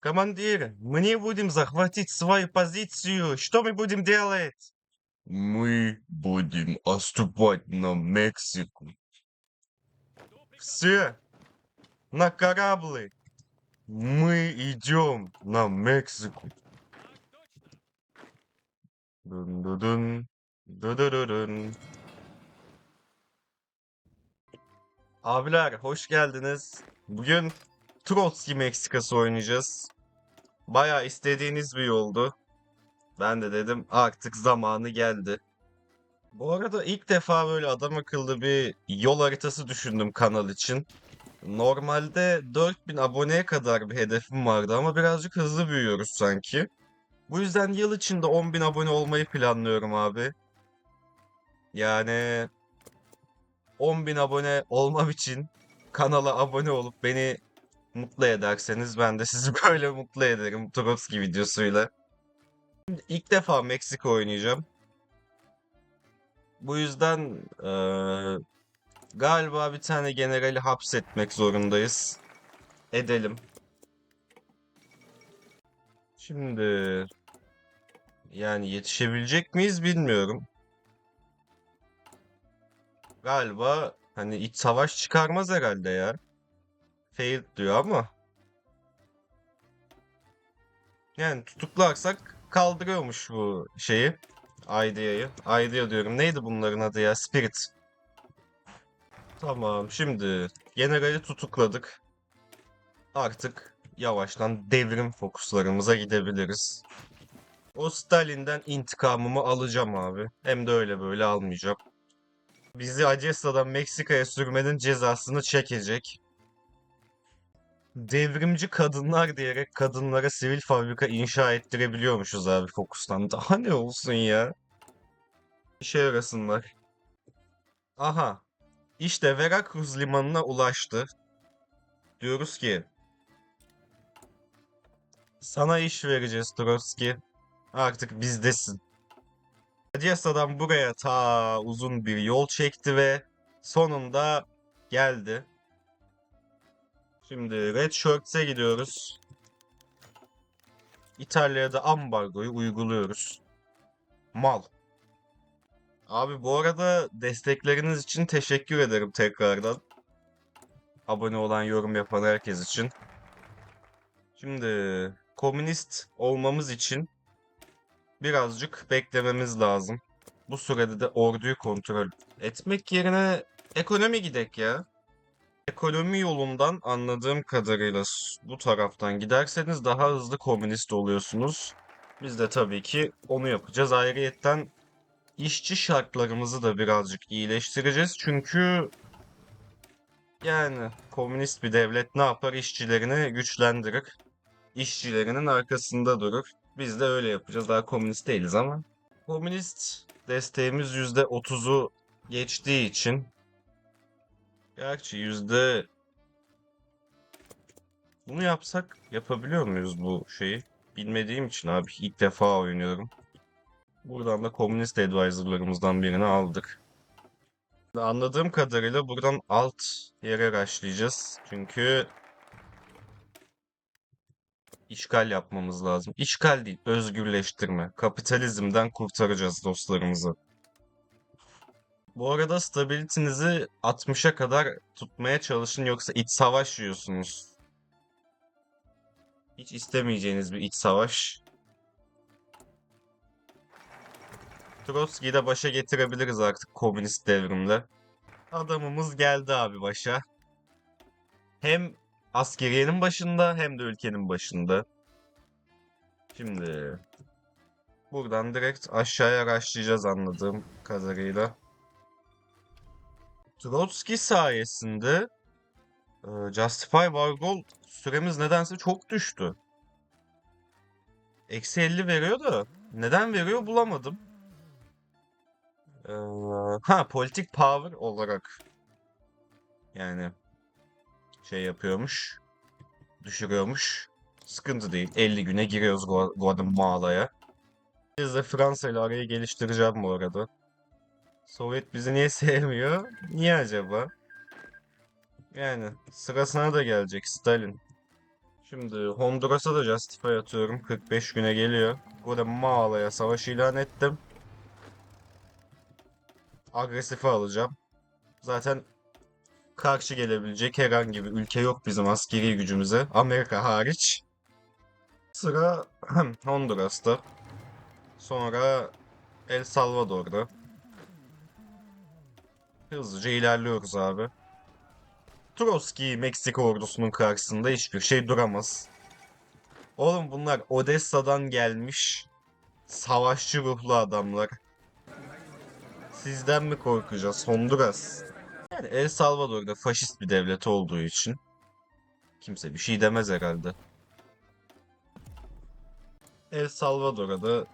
Командир, мы будем захватить свою позицию. Что мы будем делать? Мы будем отступать на Мексику. Все на кораблы. Мы идем на Мексику. Dun-dun-dun, dun-dun-dun-dun. Abiler hoş geldiniz. Bugün Trotsky Meksikası oynayacağız. Bayağı istediğiniz bir yoldu. Ben de dedim artık zamanı geldi. Bu arada ilk defa böyle adam akıllı bir yol haritası düşündüm kanal için. Normalde 4000 aboneye kadar bir hedefim vardı ama birazcık hızlı büyüyoruz sanki. Bu yüzden yıl içinde 10.000 abone olmayı planlıyorum abi. Yani 10.000 abone olmam için kanala abone olup beni mutlu ederseniz ben de sizi böyle mutlu ederim Trotsky videosuyla. Şimdi ilk defa Meksika oynayacağım. Bu yüzden eee, galiba bir tane generali hapsetmek zorundayız. Edelim. Şimdi yani yetişebilecek miyiz bilmiyorum. Galiba hani iç savaş çıkarmaz herhalde ya. Failed diyor ama. Yani tutuklarsak kaldırıyormuş bu şeyi. Idea'yı. Idea diyorum. Neydi bunların adı ya? Spirit. Tamam şimdi generali tutukladık. Artık yavaştan devrim fokuslarımıza gidebiliriz. O Stalin'den intikamımı alacağım abi. Hem de öyle böyle almayacağım. Bizi Acesta'dan Meksika'ya sürmenin cezasını çekecek. Devrimci kadınlar diyerek kadınlara sivil fabrika inşa ettirebiliyormuşuz abi Focus'tan. Daha ne olsun ya? İşe yarasınlar. Aha. İşte Veracruz limanına ulaştı. Diyoruz ki sana iş vereceğiz Trotsky. Artık bizdesin. Odessa'dan buraya ta uzun bir yol çekti ve sonunda geldi. Şimdi Red Shirts'e gidiyoruz. İtalya'da ambargoyu uyguluyoruz. Mal. Abi bu arada destekleriniz için teşekkür ederim tekrardan. Abone olan, yorum yapan herkes için. Şimdi komünist olmamız için birazcık beklememiz lazım. Bu sürede de orduyu kontrol etmek yerine ekonomi gidek ya. Ekonomi yolundan anladığım kadarıyla bu taraftan giderseniz daha hızlı komünist oluyorsunuz. Biz de tabii ki onu yapacağız. Ayrıyetten işçi şartlarımızı da birazcık iyileştireceğiz. Çünkü yani komünist bir devlet ne yapar? İşçilerini güçlendirir. İşçilerinin arkasında durur. Biz de öyle yapacağız. Daha komünist değiliz ama. Komünist desteğimiz %30'u geçtiği için Gerçi yüzde... Bunu yapsak yapabiliyor muyuz bu şeyi? Bilmediğim için abi ilk defa oynuyorum. Buradan da komünist advisor'larımızdan birini aldık. Anladığım kadarıyla buradan alt yere başlayacağız. Çünkü işgal yapmamız lazım. İşgal değil, özgürleştirme. Kapitalizmden kurtaracağız dostlarımızı. Bu arada stability'nizi 60'a kadar tutmaya çalışın yoksa iç savaş yiyorsunuz. Hiç istemeyeceğiniz bir iç savaş. Trotsky'yi de başa getirebiliriz artık komünist devrimle. Adamımız geldi abi başa. Hem askeriyenin başında hem de ülkenin başında. Şimdi buradan direkt aşağıya başlayacağız anladığım kadarıyla. Trotsky sayesinde e, Justify War Goal süremiz nedense çok düştü. Eksi 50 veriyor da neden veriyor bulamadım. Ee, ha politik power olarak yani şey yapıyormuş. Düşürüyormuş. Sıkıntı değil. 50 güne giriyoruz Gua- Guatemala'ya. Biz de Fransa ile arayı geliştireceğim bu arada. Sovyet bizi niye sevmiyor? Niye acaba? Yani sırasına da gelecek Stalin. Şimdi Honduras'a da Justify atıyorum. 45 güne geliyor. Burada Mağala'ya savaş ilan ettim. Agresife alacağım. Zaten karşı gelebilecek herhangi bir ülke yok bizim askeri gücümüze. Amerika hariç. Sıra Honduras'ta. Sonra El Salvador'da. Hızlıca ilerliyoruz abi. Trotsky Meksika ordusunun karşısında hiçbir şey duramaz. Oğlum bunlar Odessa'dan gelmiş savaşçı ruhlu adamlar. Sizden mi korkacağız Honduras? Yani El Salvador'da faşist bir devlet olduğu için kimse bir şey demez herhalde. El Salvador'a da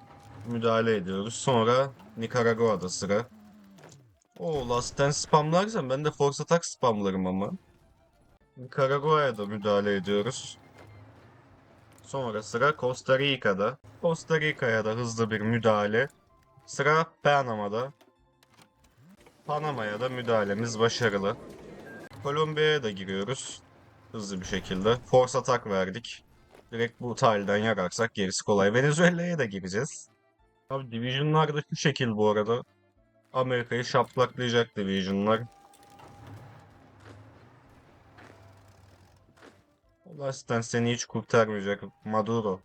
müdahale ediyoruz. Sonra Nicaragua'da sıra. O Last'ten spamlarsan ben de Force Attack spamlarım ama. Nicaragua'ya da müdahale ediyoruz. Sonra sıra Costa Rica'da. Costa Rica'ya da hızlı bir müdahale. Sıra Panama'da. Panama'ya da müdahalemiz başarılı. Kolombiya'ya da giriyoruz. Hızlı bir şekilde. Force Attack verdik. Direkt bu taliden yararsak gerisi kolay. Venezuela'ya da gireceğiz. Abi Division'lar da şu şekil bu arada. Amerika'yı şaplaklayacak Division'lar. Ulaştan seni hiç kurtarmayacak Maduro.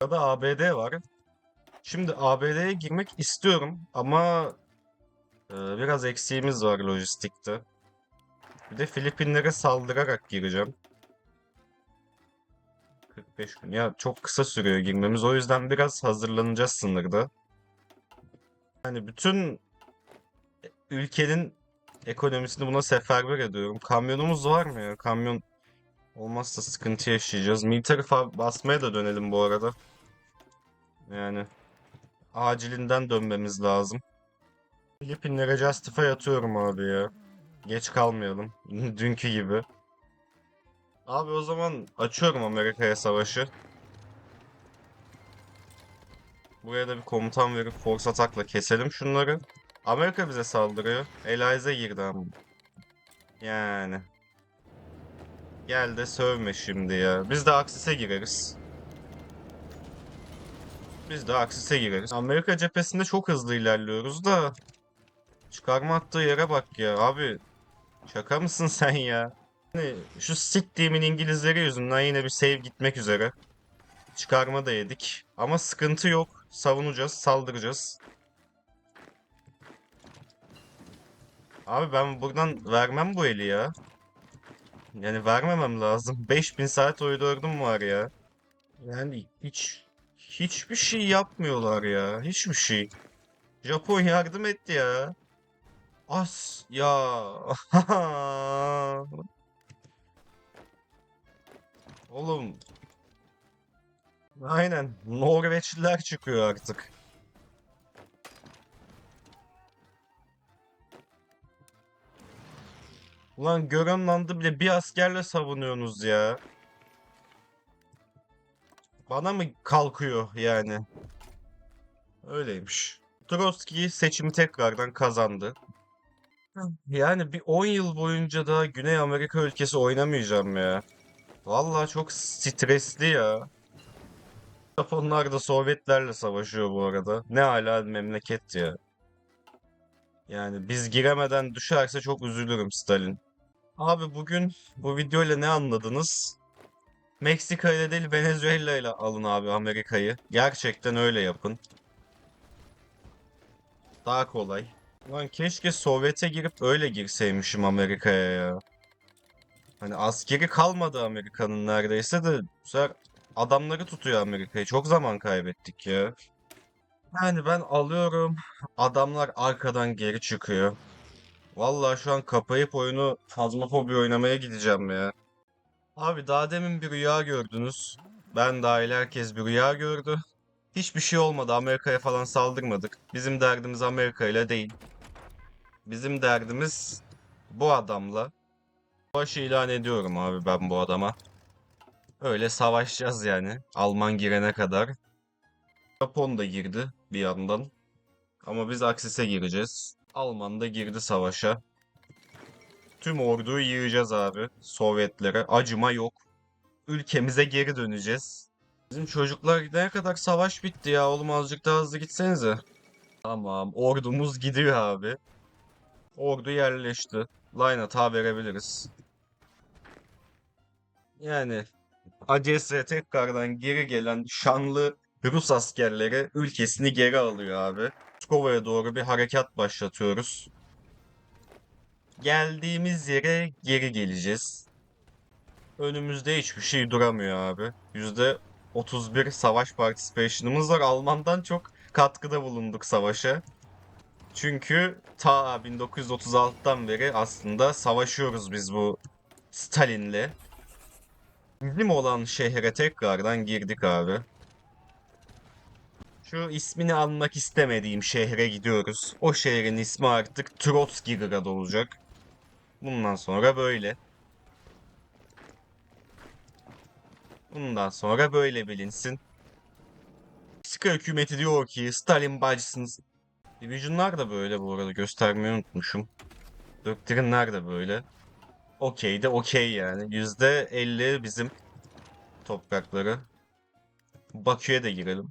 Burada ABD var. Şimdi ABD'ye girmek istiyorum ama e, biraz eksiğimiz var lojistikte. Bir de Filipinlere saldırarak gireceğim. 45 gün. Ya çok kısa sürüyor girmemiz. O yüzden biraz hazırlanacağız sınırda. Yani bütün ülkenin ekonomisini buna seferber ediyorum. Kamyonumuz var mı ya? Kamyon olmazsa sıkıntı yaşayacağız. Military basmaya da dönelim bu arada. Yani acilinden dönmemiz lazım. Filipinlere Justify atıyorum abi ya. Geç kalmayalım. Dünkü gibi. Abi o zaman açıyorum Amerika'ya savaşı. Buraya da bir komutan verip force atakla keselim şunları. Amerika bize saldırıyor. Eliza girdi ama. Yani. Gel de sövme şimdi ya. Biz de Aksis'e gireriz. Biz de Aksis'e gireriz. Amerika cephesinde çok hızlı ilerliyoruz da. Çıkarma attığı yere bak ya. Abi şaka mısın sen ya? Hani şu siktiğimin İngilizleri yüzünden yine bir save gitmek üzere. Çıkarma da yedik. Ama sıkıntı yok. Savunacağız, saldıracağız. Abi ben buradan vermem bu eli ya. Yani vermemem lazım. 5000 saat uydurdum var ya. Yani hiç hiçbir şey yapmıyorlar ya. Hiçbir şey. Japon yardım etti ya. As ya. Oğlum. Aynen. Norveçliler çıkıyor artık. Ulan Grönland'ı bile bir askerle savunuyorsunuz ya. Bana mı kalkıyor yani? Öyleymiş. Trotsky seçimi tekrardan kazandı. Yani bir 10 yıl boyunca da Güney Amerika ülkesi oynamayacağım ya. Vallahi çok stresli ya. Japonlar da Sovyetlerle savaşıyor bu arada. Ne hala memleket ya. Yani biz giremeden düşerse çok üzülürüm Stalin. Abi bugün bu videoyla ne anladınız? Meksika ile değil Venezuela ile alın abi Amerika'yı. Gerçekten öyle yapın. Daha kolay. Lan keşke Sovyet'e girip öyle girseymişim Amerika'ya ya. Hani askeri kalmadı Amerika'nın neredeyse de bu sefer adamları tutuyor Amerika'yı. Çok zaman kaybettik ya. Yani ben alıyorum. Adamlar arkadan geri çıkıyor. Vallahi şu an kapayıp oyunu Phasmophobia oynamaya gideceğim ya. Abi daha demin bir rüya gördünüz. Ben dahil herkes bir rüya gördü. Hiçbir şey olmadı. Amerika'ya falan saldırmadık. Bizim derdimiz Amerika ile değil. Bizim derdimiz bu adamla. Savaş ilan ediyorum abi ben bu adama. Öyle savaşacağız yani. Alman girene kadar. Japon da girdi bir yandan. Ama biz Aksis'e gireceğiz. Alman da girdi savaşa. Tüm orduyu yığacağız abi Sovyetlere. Acıma yok. ülkemize geri döneceğiz. Bizim çocuklar gidene kadar savaş bitti ya oğlum azıcık daha hızlı gitsenize. Tamam ordumuz gidiyor abi. Ordu yerleşti. Line hata verebiliriz. Yani ACS tekrardan geri gelen şanlı Rus askerleri ülkesini geri alıyor abi. Moskova'ya doğru bir harekat başlatıyoruz. Geldiğimiz yere geri geleceğiz. Önümüzde hiçbir şey duramıyor abi. %31 savaş participation'ımız var. Alman'dan çok katkıda bulunduk savaşa. Çünkü ta 1936'dan beri aslında savaşıyoruz biz bu Stalin'le. Bizim olan şehre tekrardan girdik abi. Şu ismini almak istemediğim şehre gidiyoruz. O şehrin ismi artık Trotskigirad olacak. Bundan sonra böyle. Bundan sonra böyle bilinsin. Meksika hükümeti diyor ki Stalin bacısınız. Division'lar da böyle bu arada göstermeyi unutmuşum. Doktrinler de böyle. Okey de okey yani. %50 bizim toprakları. Bakü'ye de girelim.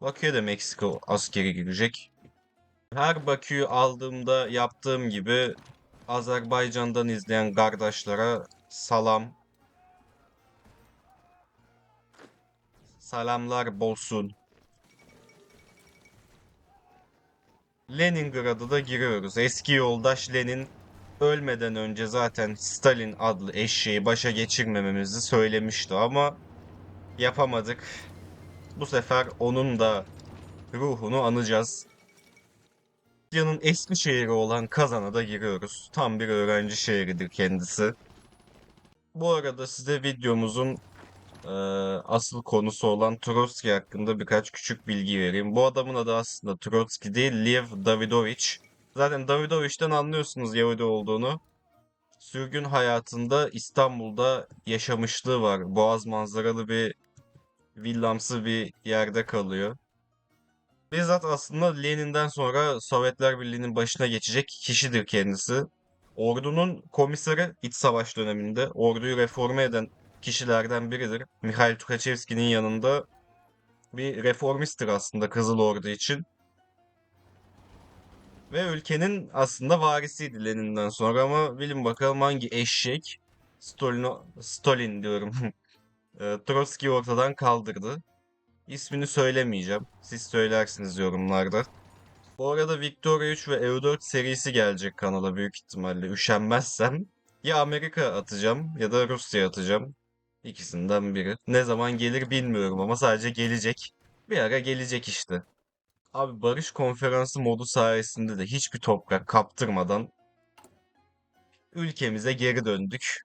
Bakü'ye de Meksika askeri girecek. Her Bakü'yü aldığımda yaptığım gibi Azerbaycan'dan izleyen kardeşlere salam. Salamlar bolsun. Leningrad'a da giriyoruz. Eski yoldaş Lenin ölmeden önce zaten Stalin adlı eşeği başa geçirmememizi söylemişti ama yapamadık. Bu sefer onun da ruhunu anacağız. Rusya'nın eski şehri olan Kazan'a da giriyoruz. Tam bir öğrenci şehridir kendisi. Bu arada size videomuzun eee, asıl konusu olan Trotsky hakkında birkaç küçük bilgi vereyim. Bu adamın adı aslında Trotsky değil, Lev Davidovich. Zaten Davidovich'ten anlıyorsunuz Yahudi olduğunu. Sürgün hayatında İstanbul'da yaşamışlığı var. Boğaz manzaralı bir villamsı bir yerde kalıyor. Bizzat aslında Lenin'den sonra Sovyetler Birliği'nin başına geçecek kişidir kendisi. Ordunun komiseri iç savaş döneminde orduyu reforme eden kişilerden biridir. Mikhail Tukhachevski'nin yanında bir reformisttir aslında Kızıl Ordu için. Ve ülkenin aslında varisiydi Lenin'den sonra ama bilin bakalım hangi eşek Stalin, Stalin diyorum. e, Trotsky'yi ortadan kaldırdı. İsmini söylemeyeceğim. Siz söylersiniz yorumlarda. Bu arada Victoria 3 ve EU4 serisi gelecek kanala büyük ihtimalle. Üşenmezsem ya Amerika atacağım ya da Rusya atacağım. İkisinden biri. Ne zaman gelir bilmiyorum ama sadece gelecek. Bir ara gelecek işte. Abi barış konferansı modu sayesinde de hiçbir toprak kaptırmadan ülkemize geri döndük.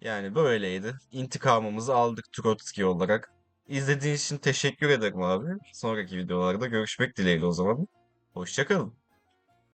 Yani böyleydi. İntikamımızı aldık Trotsky olarak. İzlediğiniz için teşekkür ederim abi. Sonraki videolarda görüşmek dileğiyle o zaman. Hoşçakalın.